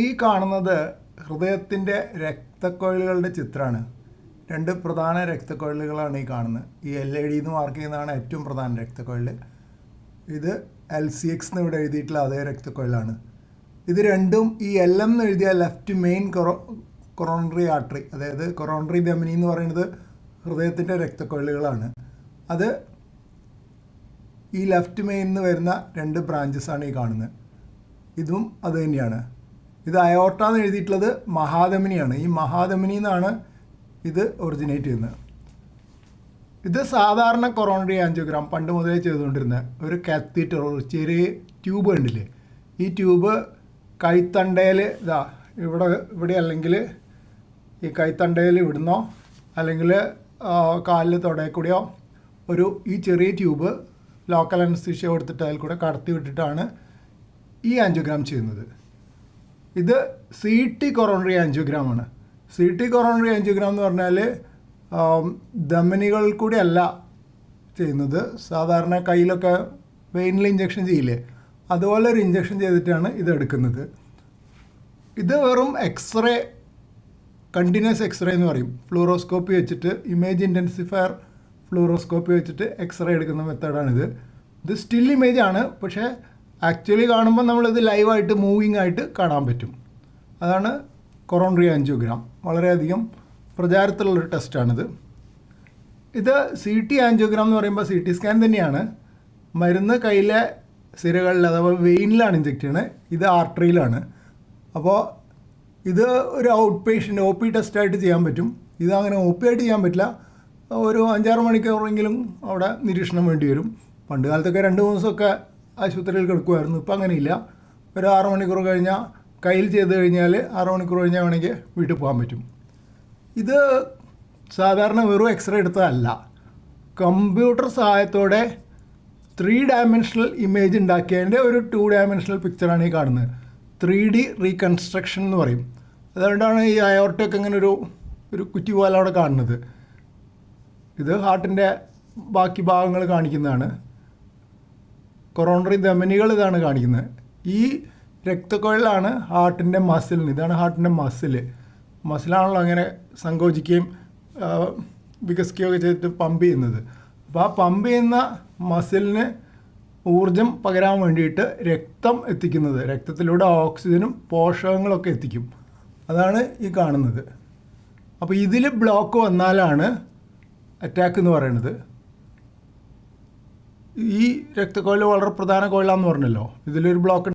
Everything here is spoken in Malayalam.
ഈ കാണുന്നത് ഹൃദയത്തിന്റെ രക്തക്കൊഴലുകളുടെ ചിത്രമാണ്. രണ്ട് പ്രധാന രക്തക്കൊഴലുകളാണ് ഈ കാണുന്നത്. ഈ എൽ എ ഡി എന്ന് മാർക്ക് ചെയ്യുന്നതാണ് ഏറ്റവും പ്രധാന രക്തക്കൊഴൽ ഇത് എൽ സി എക്സ് എന്ന് ഇവിടെ എഴുതിയിട്ടുള്ള അതേ രക്തക്കൊഴലാണ് ഇത് രണ്ടും ഈ എൽ എം എന്ന് എഴുതിയ left main coro coronary artery അതായത് കൊറോണറി ധമനി എന്ന് പറയുന്നത് ഹൃദയത്തിന്റെ രക്തക്കൊഴലുകളാണ് അത് ഈ ലെഫ്റ്റ് മെയിൻ നിന്ന് വരുന്ന രണ്ട് ബ്രാഞ്ചസ് ആണ് ഈ കാണുന്നത്. ഇതും അത് തന്നെയാണ്. ഇത് അയോട്ട എന്ന് എഴുതിയിട്ടുള്ളത് മഹാധമനിയാണ്. ഈ മഹാധമനി എന്നാണ് ഇത് ഒറിജിനേറ്റ് ചെയ്യുന്നത്. ഇത് സാധാരണ കൊറോണറി ആൻജിയോഗ്രാം പണ്ട് മുതലേ ചെയ്തുകൊണ്ടിരുന്ന ഒരു കാത്തീറ്റർ ഒരു ചെറിയ ട്യൂബ് ഉണ്ടല്ലേ ഈ ട്യൂബ് കൈത്തണ്ടയിൽ ഇതാ ഇവിടെ ഇവിടെ അല്ലെങ്കിൽ ഈ കൈത്തണ്ടയിൽ ഇവിടുന്നോ അല്ലെങ്കിൽ കാലിൽ തുടയിൽ കൂടിയോ ഒരു ഈ ചെറിയ ട്യൂബ് ലോക്കൽ അനസ്തീഷ്യ കൊടുത്തിട്ട് അതിൽ കൂടെ കടത്തി വിട്ടിട്ടാണ് ഈ ആൻജിയോഗ്രാം ചെയ്യുന്നത്. ഇത് സി ടി കൊറോണറി ആൻജിയോഗ്രാം ആണ്. സി ടി കൊറോണറി ആൻജിയോഗ്രാം എന്ന് പറഞ്ഞാൽ ധമനികൾ കൂടി അല്ല ചെയ്യുന്നത്. സാധാരണ കയ്യിലൊക്കെ വെയിനിൽ ഇഞ്ചക്ഷൻ ചെയ്യില്ലേ? അതുപോലെ ഒരു ഇഞ്ചക്ഷൻ ചെയ്തിട്ടാണ് ഇത് എടുക്കുന്നത്. ഇത് വെറും എക്സ്റേ കണ്ടിന്യൂസ് എക്സ്റേ എന്ന് പറയും. ഫ്ലൂറോസ്കോപ്പി വെച്ചിട്ട് ഇമേജ് ഇന്റൻസിഫയർ ഫ്ലൂറോസ്കോപ്പി വെച്ചിട്ട് എക്സ്റേ എടുക്കുന്ന മെത്തേഡാണിത് ഇത് സ്റ്റിൽ ഇമേജ് ആണ് പക്ഷേ ആക്ച്വലി കാണുമ്പോൾ നമ്മളിത് ലൈവായിട്ട് മൂവിങ് ആയിട്ട് കാണാൻ പറ്റും. അതാണ് കൊറോണറി ആൻജിയോഗ്രാം വളരെയധികം പ്രചാരത്തിലുള്ളൊരു ടെസ്റ്റാണിത് ഇത് സി ടി ആൻജിയോഗ്രാം എന്ന് പറയുമ്പോൾ സി ടി സ്കാൻ തന്നെയാണ്. മരുന്ന് കയ്യിലെ സിരകളിൽ അഥവാ വെയിനിലാണ് ഇഞ്ചെക്ട് ചെയ്യണത് ഇത് ആർട്ടറിയിലാണ് അപ്പോൾ ഇത് ഒരു ഔട്ട് പേഷ്യന്റ് ഒ പി ടെസ്റ്റായിട്ട് ചെയ്യാൻ പറ്റും. ഇത് അങ്ങനെ ഒ പി ആയിട്ട് ചെയ്യാൻ പറ്റില്ല. ഒരു അഞ്ചാറ് മണിക്കൂറെങ്കിലും അവിടെ നിരീക്ഷണം വേണ്ടി വരും. പണ്ട് കാലത്തൊക്കെ രണ്ട് മൂന്ന് ദിവസമൊക്കെ ആശുപത്രിയിൽ കിടക്കുമായിരുന്നു. ഇപ്പം അങ്ങനെയില്ല. ഒരു ആറ് മണിക്കൂർ കഴിഞ്ഞാൽ കയ്യിൽ ചെയ്ത് കഴിഞ്ഞാൽ ആറ് മണിക്കൂർ കഴിഞ്ഞാൽ വേണമെങ്കിൽ വീട്ടിൽ പോകാൻ പറ്റും. ഇത് സാധാരണ വെറും എക്സ്റേ എടുത്തതല്ല. കമ്പ്യൂട്ടർ സഹായത്തോടെ ത്രീ ഡയമെൻഷണൽ ഇമേജ് ഉണ്ടാക്കിയതിന്റെ ഒരു ടു ഡയമെൻഷണൽ പിക്ചറാണ് ഈ കാണുന്നത്. ത്രീ ഡി റീകൺസ്ട്രക്ഷൻ എന്ന് പറയും. അതുകൊണ്ടാണ് ഈ അയോർട്ടൊക്കെ ഇങ്ങനെ ഒരു ഒരു കുറ്റി പോലെ അവിടെ കാണുന്നത്. ഇത് ഹാർട്ടിന്റെ ബാക്കി ഭാഗങ്ങൾ കാണിക്കുന്നതാണ്. കൊറോണറി ധമനികൾ ഇതാണ് കാണിക്കുന്നത്. ഈ രക്തക്കുഴലാണ് ഹാർട്ടിന്റെ മസിലിന് ഇതാണ് ഹാർട്ടിന്റെ മസിൽ മസിലാണല്ലോ അങ്ങനെ സങ്കോചിക്കുകയും വികസിക്കുകയൊക്കെ ചെയ്തിട്ട് പമ്പ് ചെയ്യുന്നത്. അപ്പോൾ ആ പമ്പ് ചെയ്യുന്ന മസിലിന് ഊർജം പകരാൻ വേണ്ടിയിട്ട് രക്തം എത്തിക്കുന്നത് രക്തത്തിലൂടെ ഓക്സിജനും പോഷകങ്ങളൊക്കെ എത്തിക്കും. അതാണ് ഈ കാണുന്നത്. അപ്പോൾ ഇതിൽ ബ്ലോക്ക് വന്നാലാണ് അറ്റാക്ക് എന്ന് പറയുന്നത്. ഈ രക്തക്കൊഴൽ വളരെ പ്രധാന കോയിലാന്ന് പറഞ്ഞല്ലോ. ഇതിലൊരു ബ്ലോക്ക്